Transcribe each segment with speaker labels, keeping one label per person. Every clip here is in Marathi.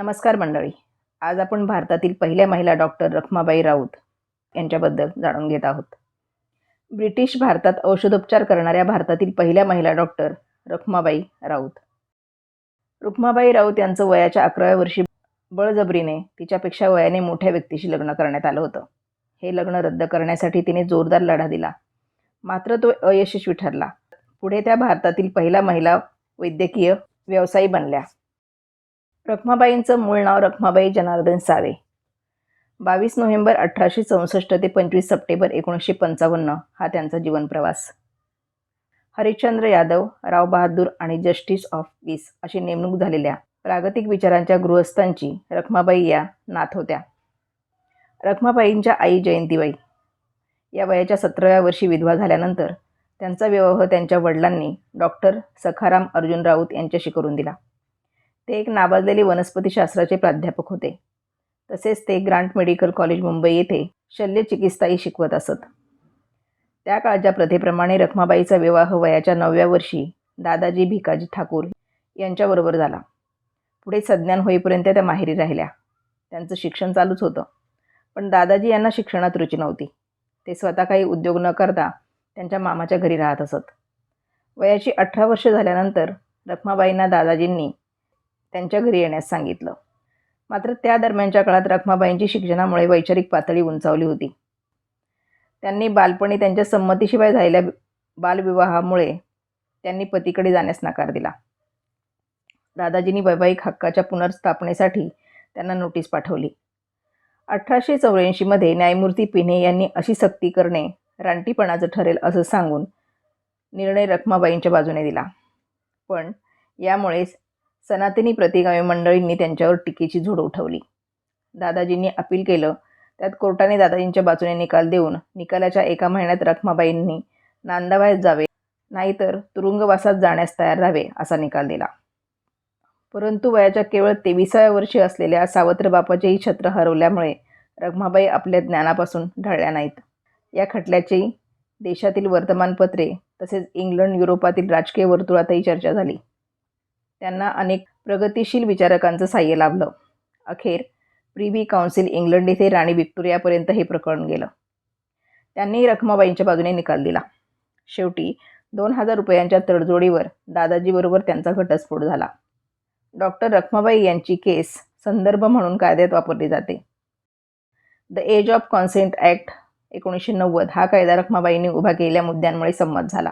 Speaker 1: नमस्कार मंडळी. आज आपण भारतातील पहिल्या महिला डॉक्टर रखमाबाई राऊत यांच्याबद्दल जाणून घेत आहोत. ब्रिटिश भारतात औषधोपचार करणाऱ्या भारतातील पहिल्या महिला डॉक्टर रखमाबाई राऊत. रुक्माबाई राऊत यांचं वयाच्या अकराव्या वर्षी बळजबरीने तिच्यापेक्षा वयाने मोठ्या व्यक्तीशी लग्न करण्यात आलं होतं. हे लग्न रद्द करण्यासाठी तिने जोरदार लढा दिला. मात्र तो अयशस्वी ठरला. पुढे त्या भारतातील पहिला महिला वैद्यकीय व्यवसायी बनल्या. रखमाबाईंचं मूळ नाव रखमाबाई जनार्दन सावे. बावीस नोव्हेंबर अठराशे चौसष्ट ते पंचवीस सप्टेंबर एकोणीसशे पंचावन्न हा त्यांचा जीवनप्रवास हरिश्चंद्र यादव राव बहादूर आणि जस्टिस ऑफ पीस अशी नेमणूक झालेल्या प्रागतिक विचारांच्या गृहस्थांची रखमाबाई या नाथ होत्या. रखमाबाईंच्या आई जयंतीबाई. या वयाच्या सतराव्या वर्षी विधवा झाल्यानंतर त्यांचा विवाह त्यांच्या वडिलांनी डॉक्टर सखाराम अर्जुन राऊत यांच्याशी करून दिला. ते एक नावाजलेले वनस्पतीशास्त्राचे प्राध्यापक होते. तसेच ते ग्रांट मेडिकल कॉलेज मुंबई येथे शल्यचिकित्साही शिकवत असत. त्या काळच्या प्रथेप्रमाणे रखमाबाईचा विवाह वयाच्या नवव्या वर्षी दादाजी भिकाजी ठाकूर यांच्याबरोबर झाला. पुढे सज्ञान होईपर्यंत त्या माहेरी राहिल्या. त्यांचं शिक्षण चालूच होतं. पण दादाजी यांना शिक्षणात रुची नव्हती. ते स्वतः काही उद्योग न करता त्यांच्या मामाच्या घरी राहत असत. वयाची अठरा वर्ष झाल्यानंतर रखमाबाईंना दादाजींनी त्यांच्या घरी येण्यास सांगितलं. मात्र त्या दरम्यानच्या काळात रखमाबाईंची शिक्षणामुळे वैचारिक पातळी उंचावली होती. त्यांनी बालपणी त्यांच्या संमतीशिवाय झालेल्या बालविवाहामुळे त्यांनी पतीकडे जाण्यास नकार दिला. दादाजींनी वैवाहिक हक्काच्या पुनर्स्थापनेसाठी त्यांना नोटीस पाठवली. अठराशे चौऱ्याऐंशीमध्ये न्यायमूर्ती पिन्हे यांनी अशी सक्ती करणे रानटीपणाचं ठरेल असं सांगून निर्णय रखमाबाईंच्या बाजूने दिला. पण यामुळेच सनातनी प्रतिगामी मंडळींनी त्यांच्यावर टीकेची झोड उठवली. दादाजींनी अपील केलं. त्यात कोर्टाने दादाजींच्या बाजूने निकाल देऊन निकालाच्या एका महिन्यात रखमाबाईंनी नांदाबाहेर जावे नाहीतर तुरुंगवासात जाण्यास तयार राहावे असा निकाल दिला. परंतु वयाच्या केवळ तेविसाव्या वर्षी असलेल्या सावत्र बापाचेही छत्र हरवल्यामुळे रखमाबाई आपल्या ज्ञानापासून ढळल्या नाहीत. या खटल्याची देशातील वर्तमानपत्रे तसेच इंग्लंड युरोपातील राजकीय वर्तुळातही चर्चा झाली. त्यांना अनेक प्रगतिशील विचारकांचं साह्य लाभलं. अखेर प्रिव्ही काउन्सिल इंग्लंड येथे राणी व्हिक्टोरियापर्यंत हे प्रकरण गेलं. त्यांनी रखमाबाईंच्या बाजूने निकाल दिला. शेवटी दोन हजार रुपयांच्या तडजोडीवर दादाजीबरोबर त्यांचा घटस्फोट झाला. डॉक्टर रखमाबाई यांची केस संदर्भ म्हणून कायद्यात वापरली जाते. The age of consent act एकोणीसशे नव्वद हा कायदा रखमाबाईंनी उभा केलेल्या मुद्द्यांमुळे संमत झाला.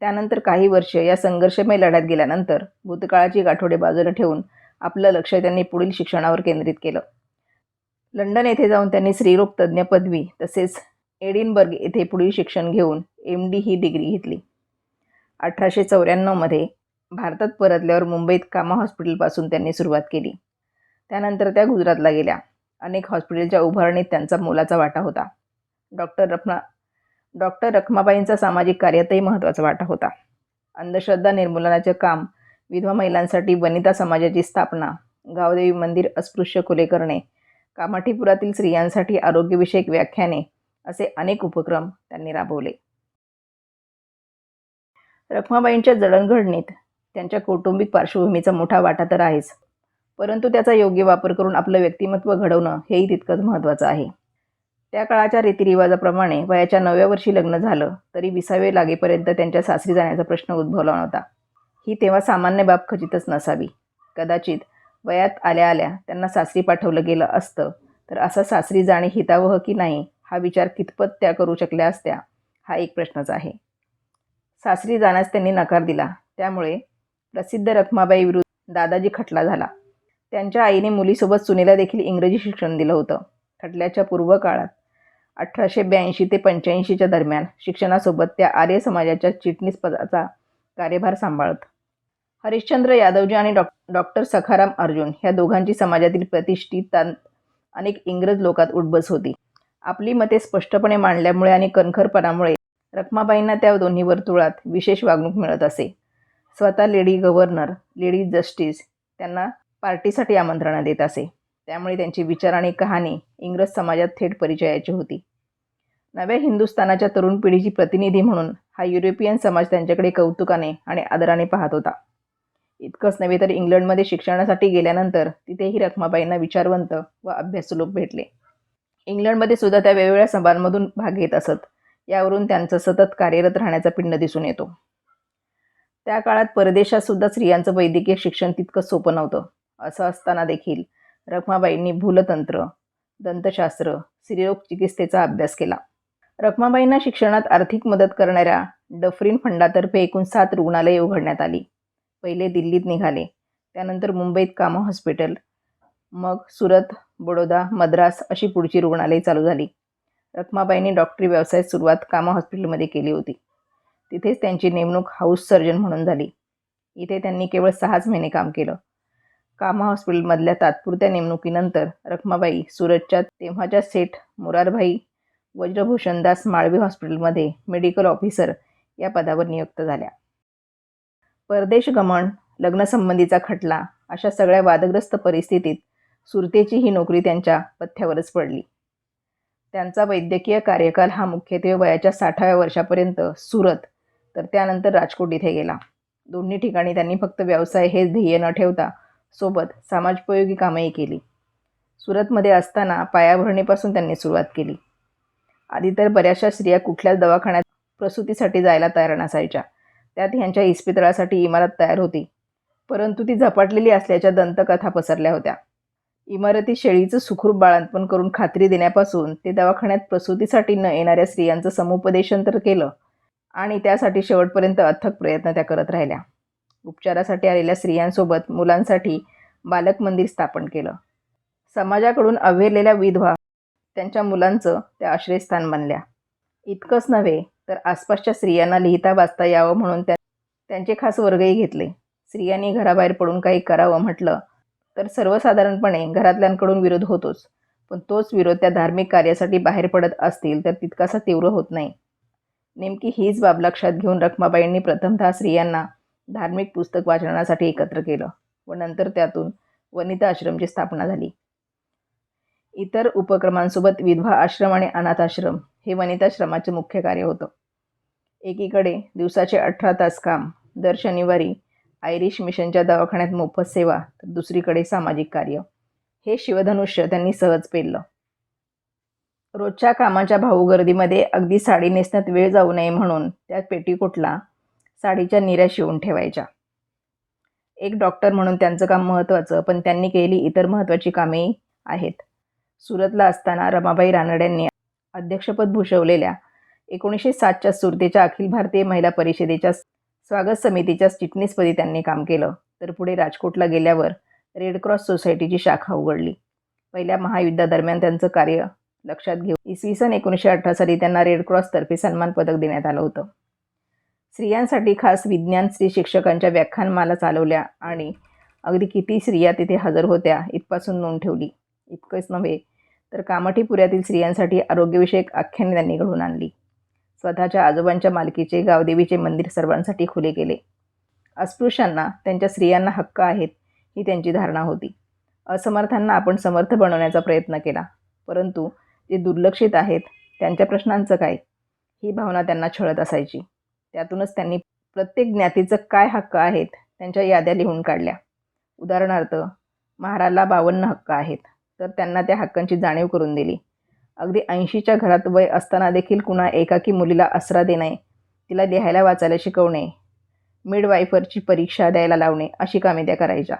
Speaker 1: त्यानंतर काही वर्ष या संघर्षमय लढ्यात गेल्यानंतर भूतकाळाची गाठोडे बाजूला ठेवून आपलं लक्ष त्यांनी पुढील शिक्षणावर केंद्रित केलं. लंडन येथे जाऊन त्यांनी स्त्रीरोग तज्ज्ञ पदवी तसेच एडिनबर्ग येथे पुढील शिक्षण घेऊन एम डी ही डिग्री घेतली. अठराशे चौऱ्याण्णवमध्ये भारतात परतल्यावर मुंबईत कामा हॉस्पिटलपासून त्यांनी सुरुवात केली. त्यानंतर त्या गुजरातला गेल्या. अनेक हॉस्पिटलच्या उभारणीत त्यांचा मोलाचा वाटा होता. डॉक्टर रफना डॉक्टर रखमाबाईंचा सामाजिक कार्यातही महत्त्वाचा वाटा होता. अंधश्रद्धा निर्मूलनाचे काम विधवा महिलांसाठी वनिता समाजाची स्थापना गावदेवी मंदिर अस्पृश्य खुले करणे कामाठीपुरातील स्त्रियांसाठी आरोग्यविषयक व्याख्याने असे अनेक उपक्रम त्यांनी राबवले. रखमाबाईंच्या जडणघडणीत त्यांच्या कौटुंबिक पार्श्वभूमीचा मोठा वाटा तर आहेच परंतु त्याचा योग्य वापर करून आपलं व्यक्तिमत्व घडवणं हेही तितकंच महत्त्वाचं आहे. त्या काळाच्या रीतिरिवाजाप्रमाणे वयाच्या नवव्या वर्षी लग्न झालं तरी विसावे लागेपर्यंत त्यांच्या सासरी जाण्याचा प्रश्न उद्भवला नव्हता. ही तेव्हा सामान्य बाब खचितच नसावी. कदाचित वयात आल्या आल्या त्यांना सासरी पाठवलं गेलं असतं तर असा सासरी जाणे हितावह की नाही हा विचार कितपत त्या करू शकल्या असत्या हा एक प्रश्नच आहे. सासरी जाण्यास त्यांनी नकार दिला. त्यामुळे प्रसिद्ध रखमाबाई विरुद्ध दादाजी खटला झाला. त्यांच्या आईने मुलीसोबत सुनेला देखील इंग्रजी शिक्षण दिलं होतं. खटल्याच्या पूर्व काळात अठराशे ब्याऐंशी ते पंच्याऐंशीच्या दरम्यान शिक्षणासोबत त्या आर्य समाजाच्या चिटणीस पदाचा कार्यभार सांभाळत. हरिश्चंद्र यादवजी आणि डॉ डॉक्टर सखाराम अर्जुन ह्या दोघांची समाजातील प्रतिष्ठित अनेक इंग्रज लोकात उठबस होती. आपली मते स्पष्टपणे मांडल्यामुळे आणि कणखरपणामुळे रखमाबाईंना त्या दोन्ही वर्तुळात विशेष वागणूक मिळत असे. स्वतः लेडी गव्हर्नर लेडी जस्टिस त्यांना पार्टीसाठी आमंत्रणा देत असे. त्यामुळे त्यांची विचार आणि कहाणी इंग्रज समाजात थेट परिचयाची होती. नव्या हिंदुस्थानाच्या तरुण पिढीची प्रतिनिधी म्हणून हा युरोपियन समाज त्यांच्याकडे कौतुकाने आणि आदराने पाहत होता. इतकंच नव्हे तर इंग्लंडमध्ये शिक्षणासाठी गेल्यानंतर तिथेही रखमाबाईंना विचारवंत व अभ्यासू लोक भेटले. इंग्लंडमध्ये सुद्धा त्या वेगवेगळ्या सभांमधून भाग घेत असत. यावरून त्यांचं सतत कार्यरत राहण्याचा पिंड दिसून येतो. त्या काळात परदेशात सुद्धा स्त्रियांचं वैद्यकीय शिक्षण तितकं सोपं नव्हतं. असं असताना देखील रखमाबाईंनी भूलतंत्र दंतशास्त्र स्त्रीरोग चिकित्सेचा अभ्यास केला. रखमाबाईंना शिक्षणात आर्थिक मदत करणाऱ्या डफरीन फंडातर्फे एकूण सात रुग्णालये उघडण्यात आली. पहिले दिल्लीत निघाले त्यानंतर मुंबईत कामा हॉस्पिटल मग सुरत बडोदा मद्रास अशी पुढची रुग्णालये चालू झाली. रखमाबाईंनी डॉक्टरी व्यवसायात सुरुवात कामा हॉस्पिटलमध्ये केली होती. तिथेच त्यांची नेमणूक हाऊस सर्जन म्हणून झाली. इथे त्यांनी केवळ सहाच महिने काम केलं. कामा हॉस्पिटलमधल्या तात्पुरत्या नेमणुकीनंतर रखमाबाई सुरतच्या तेव्हाच्या सेठ मुरारभाई वज्रभूषणदास माळवी हॉस्पिटलमध्ये मेडिकल ऑफिसर या पदावर नियुक्त झाल्या. परदेश गमन लग्नसंबंधीचा खटला अशा सगळ्या वादग्रस्त परिस्थितीत सुरतेची ही नोकरी त्यांच्या पथ्यावरच पडली. त्यांचा वैद्यकीय कार्यकाल हा मुख्यत्वे वयाच्या साठाव्या वर्षापर्यंत सुरत तर त्यानंतर राजकोट इथे गेला. दोन्ही ठिकाणी त्यांनी फक्त व्यवसाय हेच ध्येय न ठेवता सोबत समाजोपयोगी कामंही केली. सुरतमध्ये असताना पायाभरणीपासून त्यांनी सुरुवात केली. आधी तर बऱ्याचशा स्त्रिया कुठल्याच दवाखान्यात प्रसूतीसाठी जायला तयार नसायच्या. त्यात ह्यांच्या इस्पितळासाठी इमारत तयार होती. परंतु ती झपाटलेली असल्याच्या दंतकथा पसरल्या होत्या. इमारती शेळीचं सुखरूप बाळंतपण करून खात्री देण्यापासून ते दवाखान्यात प्रसूतीसाठी न येणाऱ्या स्त्रियांचं समुपदेशन तर केलं आणि त्यासाठी शेवटपर्यंत अथक प्रयत्न त्या करत राहिल्या. उपचारासाठी आलेल्या स्त्रियांसोबत मुलांसाठी बालक मंदिर स्थापन केलं. समाजाकडून अव्हेरलेल्या विधवा त्यांच्या मुलांचं त्या आश्रयस्थान बनल्या. इतकंच नव्हे तर आसपासच्या स्त्रियांना लिहिता वाचता यावं म्हणून त्या त्यांचे खास वर्गही घेतले. स्त्रियांनी घराबाहेर पडून काही करावं म्हटलं तर सर्वसाधारणपणे घरातल्यांकडून विरोध होतोच. पण तोच विरोध त्या धार्मिक कार्यासाठी बाहेर पडत असतील तर तितकासा तीव्र होत नाही. नेमकी हीच बाब लक्षात घेऊन रखमाबाईंनी प्रथमतः स्त्रियांना धार्मिक पुस्तक वाचनासाठी एकत्र केलं व नंतर त्यातून वनिता आश्रमची स्थापना झाली. इतर उपक्रमांसोबत विधवा आश्रम आणि अनाथ आश्रम हे वनिताश्रमाचे मुख्य कार्य होतं. एकीकडे दिवसाचे अठरा तास काम दर शनिवारी आयरिश मिशनच्या दवाखान्यात मोफत सेवा तर दुसरीकडे सामाजिक कार्य. हे शिवधनुष्य त्यांनी सहज पेललं. रोजच्या कामाच्या भाऊगर्दीमध्ये अगदी साडी नेसण्यात वेळ जाऊ नये म्हणून त्या पेटीकोटला साडीच्या निऱ्या शिवून ठेवायच्या. एक डॉक्टर म्हणून त्यांचं काम महत्त्वाचं पण त्यांनी केलेली इतर महत्त्वाची कामेही आहेत. सुरतला असताना रमाबाई रानड्यांनी अध्यक्षपद भूषवलेल्या एकोणीसशे सातच्या सुरतेच्या अखिल भारतीय महिला परिषदेच्या स्वागत समितीच्या चिटणीसपदी त्यांनी काम केलं. तर पुढे राजकोटला गेल्यावर रेड क्रॉस सोसायटीची शाखा उघडली. पहिल्या महायुद्धादरम्यान त्यांचं कार्य लक्षात घेऊन इसवी सन एकोणीसशे अठरा साली त्यांना रेड क्रॉसतर्फे सन्मान पदक देण्यात आलं होतं. स्त्रियांसाठी खास विज्ञान स्त्री शिक्षकांच्या व्याख्यानमाला चालवल्या आणि अगदी किती स्त्रिया तिथे हजर होत्या इथपासून नोंद ठेवली. इतकंच नव्हे तर कामठीपुऱ्यातील स्त्रियांसाठी आरोग्यविषयक आख्याने त्यांनी घडवून आणली. स्वतःच्या आजोबांच्या मालकीचे गावदेवीचे मंदिर सर्वांसाठी खुले केले. अस्पृश्यांना त्यांच्या स्त्रियांना हक्क आहेत ही त्यांची धारणा होती. असमर्थांना आपण समर्थ बनवण्याचा प्रयत्न केला. परंतु जे दुर्लक्षित आहेत त्यांच्या प्रश्नांचं काय? ही भावना त्यांना छळत असायची. त्यातूनच त्यांनी प्रत्येक ज्ञातीचं काय हक्क आहेत त्यांच्या याद्या लिहून काढल्या. उदाहरणार्थ महाराला बावन्न हक्क आहेत तर त्यांना त्या हक्कांची जाणीव करून दिली. अगदी ऐंशीच्या घरात वय असताना देखील कुणा एकाकी मुलीला आसरा देणे तिला लिहायला वाचायला शिकवणे मिडवायफरची परीक्षा द्यायला लावणे अशी कामे त्या करायच्या.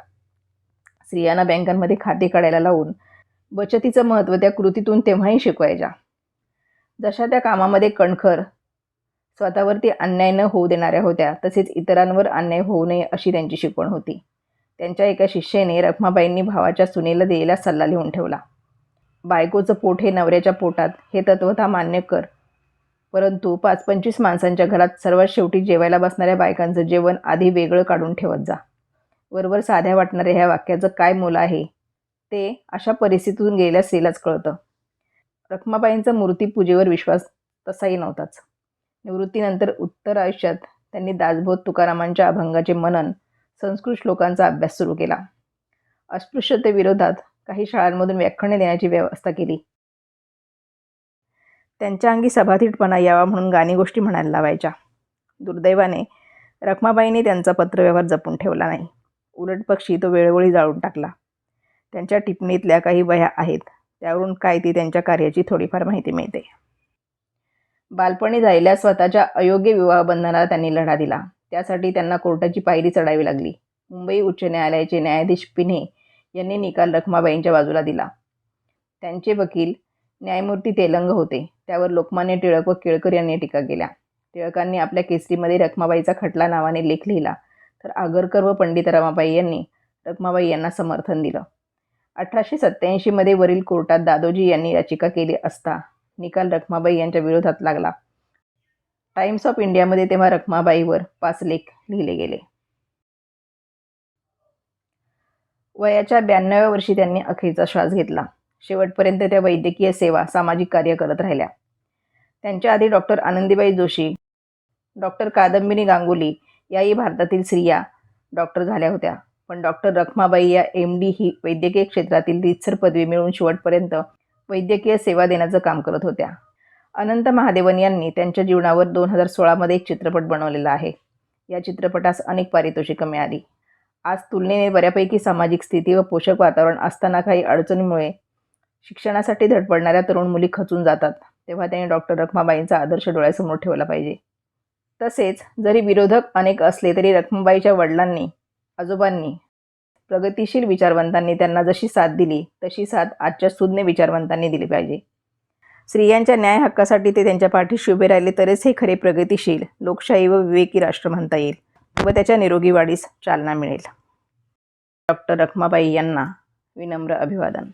Speaker 1: स्त्रियांना बँकांमध्ये खाते काढायला लावून बचतीचं महत्त्व त्या कृतीतून तेव्हाही शिकवायच्या. जशा त्या कामामध्ये कणखर स्वतःवरती अन्याय न होऊ देणाऱ्या होत्या तसेच इतरांवर अन्याय होऊ नये अशी त्यांची शिकवण होती. त्यांच्या एका शिष्येने रखमाबाईंनी भावाच्या सुनेला दिलेला सल्ला लिहून ठेवला. बायकोचं पोट हे नवऱ्याच्या पोटात हे तत्वता मान्य कर. परंतु पाच पंचवीस माणसांच्या घरात सर्वात शेवटी जेवायला बसणाऱ्या बायकांचं जेवण आधी वेगळं काढून ठेवत जा. वरवर साध्या वाटणाऱ्या ह्या वाक्याचं काय मोल आहे? ते अशा परिस्थितीतून गेलेल्या स्त्रीलाच कळतं. रखमाबाईंचा मूर्तीपूजेवर विश्वास तसाही नव्हताच. निवृत्तीनंतर उत्तर आयुष्यात त्यांनी दासबोध तुकारामांच्या अभंगाचे मनन संस्कृत श्लोकांचा अभ्यास सुरू केला. अस्पृश्यतेविरोधात काही शाळांमधून व्याख्याने देण्याची व्यवस्था केली. त्यांच्या अंगी सभातीटपणा यावा म्हणून गाणी गोष्टी म्हणायला लावायच्या. दुर्दैवाने रखमाबाईंनी त्यांचा पत्रव्यवहार जपून ठेवला नाही. उलट पक्षी तो वेळोवेळी जाळून टाकला. त्यांच्या टिप्पणीतल्या काही वह्या आहेत. त्यावरून काय ती त्यांच्या कार्याची थोडीफार माहिती मिळते. बालपणी झालेल्या स्वतःच्या अयोग्य विवाह बंधनाला त्यांनी लढा दिला. त्यासाठी त्यांना कोर्टाची पायरी चढावी लागली. मुंबई उच्च न्यायालयाचे न्यायाधीश पिन्हे यांनी निकाल रखमाबाईंच्या बाजूला दिला. त्यांचे वकील न्यायमूर्ती तेलंग होते. त्यावर लोकमान्य टिळक व केळकर यांनी टीका केल्या. टिळकांनी आपल्या केसरीमध्ये रखमाबाईचा खटला नावाने लेख लिहिला. तर आगरकर व पंडित रमाबाई यांनी रखमाबाई यांना समर्थन दिलं. अठराशे सत्त्याऐंशीमध्ये वरील कोर्टात दादोजी यांनी याचिका केली असता निकाल रखमाबाई यांच्या विरोधात लागला. टाइम्स ऑफ इंडियामध्ये तेव्हा रखमाबाईवर पाच लेख लिहिले गेले. वयाच्या ब्याण्णव्या वर्षी त्यांनी अखेरचा श्वास घेतला. शेवटपर्यंत त्या वैद्यकीय सेवा सामाजिक कार्य करत राहिल्या. त्यांच्या आधी डॉक्टर आनंदीबाई जोशी डॉक्टर कादंबिनी गांगुली याही भारतातील स्त्रिया डॉक्टर झाल्या होत्या. पण डॉक्टर रखमाबाई या एम डी ही वैद्यकीय क्षेत्रातील रितसर पदवी मिळवून शेवटपर्यंत वैद्यकीय सेवा देण्याचं काम करत होत्या. अनंत महादेवन यांनी त्यांच्या जीवनावर दोन हजार सोळामध्ये एक चित्रपट बनवलेला आहे. या चित्रपटास अनेक पारितोषिकं मिळाली. आज तुलनेने बऱ्यापैकी सामाजिक स्थिती व पोषक वातावरण असताना काही अडचणीमुळे शिक्षणासाठी धडपडणाऱ्या तरुण मुली खचून जातात तेव्हा त्यांनी डॉक्टर रखमाबाईंचा आदर्श डोळ्यासमोर ठेवला पाहिजे. तसेच जरी विरोधक अनेक असले तरी रखमाबाईच्या वडिलांनी आजोबांनी प्रगतिशील विचारवंतांनी त्यांना जशी साथ दिली तशी साथ आजच्या सुज्ञ विचारवंतांनी दिली पाहिजे. स्त्रियांच्या न्याय हक्कासाठी ते त्यांच्या पाठीशी उभे राहिले तरच हे खरे प्रगतिशील लोकशाही व विवेकी राष्ट्र म्हणता येईल व त्याच्या निरोगी वाढीस चालना मिळेल. डॉक्टर रखमाबाई यांना विनम्र अभिवादन.